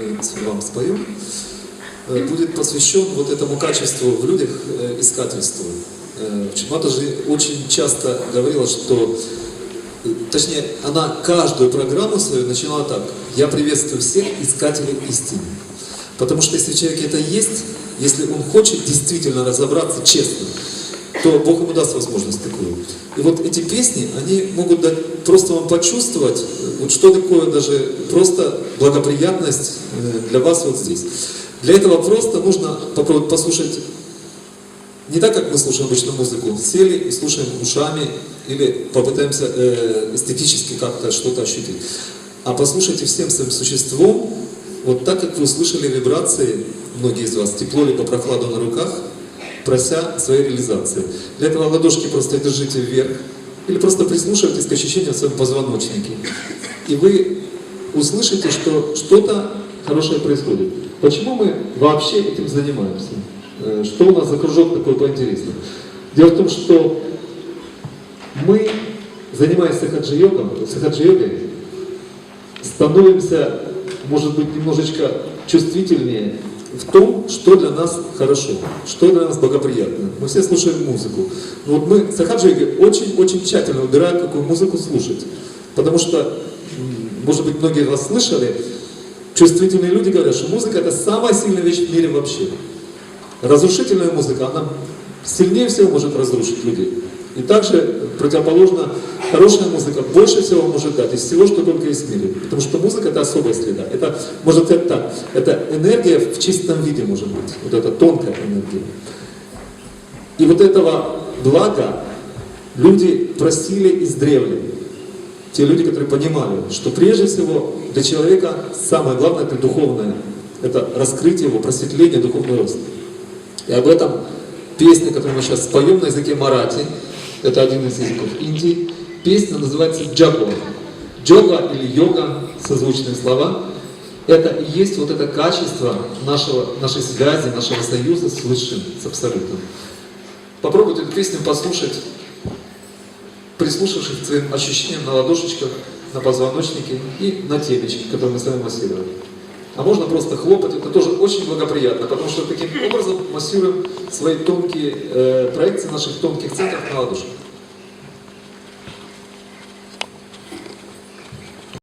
мы вам споем, э, будет посвящен вот этому качеству в людях э, искательству. Э, Чумата же очень часто говорила, что, э, точнее, она каждую программу свою начинала так. Я приветствую всех искателей истины. Потому что если в человеке это есть, если он хочет действительно разобраться честно, то Бог ему даст возможность такую. И вот эти песни, они могут дать, просто вам почувствовать, э, вот что такое даже просто благоприятность э, для вас вот здесь. Для этого просто нужно попробовать послушать не так, как мы слушаем обычную музыку, сели и слушаем ушами или попытаемся э, эстетически как-то что-то ощутить. А послушайте всем своим существом, вот так, как вы услышали вибрации, многие из вас, тепло либо прохладу на руках, прося своей реализации. Для этого ладошки просто держите вверх или просто прислушивайтесь к ощущениям в своем позвоночнике. И вы услышите, что что-то хорошее происходит. Почему мы вообще этим занимаемся? Э, Что у нас за кружок такой поинтереснее? Дело в том, что мы, занимаясь сахаджи-йогом, сахаджи-йогой, становимся, может быть, немножечко чувствительнее в том, что для нас хорошо, что для нас благоприятно. Мы все слушаем музыку. Но вот мы, сахаджи очень-очень тщательно выбираем, какую музыку слушать. Потому что, может быть, многие вас слышали, чувствительные люди говорят, что музыка это самая сильная вещь в мире вообще. Разрушительная музыка, она сильнее всего может разрушить людей. И также противоположно, хорошая музыка больше всего может дать из всего, что только есть в мире. Потому что музыка это особая среда. Это, можно сказать так, это энергия в чистом виде может быть. Вот это тонкая энергия. И вот этого блага люди просили издревле. Те люди, которые понимали, что прежде всего для человека самое главное это духовное. Это раскрытие его, просветление, духовный рост. И об этом песня, которую мы сейчас споем на языке марати, это один из языков Индии. Песня называется «Джагва». Джога или йога, созвучные слова, это и есть вот это качество нашего, нашей связи, нашего союза с Высшим, с Абсолютом. Попробуйте эту песню послушать, прислушавшись к своим ощущениям на ладошечках, на позвоночнике и на темечке, который мы с вами массируем. А можно просто хлопать, это тоже очень благоприятно, потому что таким образом массируем свои тонкие э, проекции наших тонких центров на ладошках.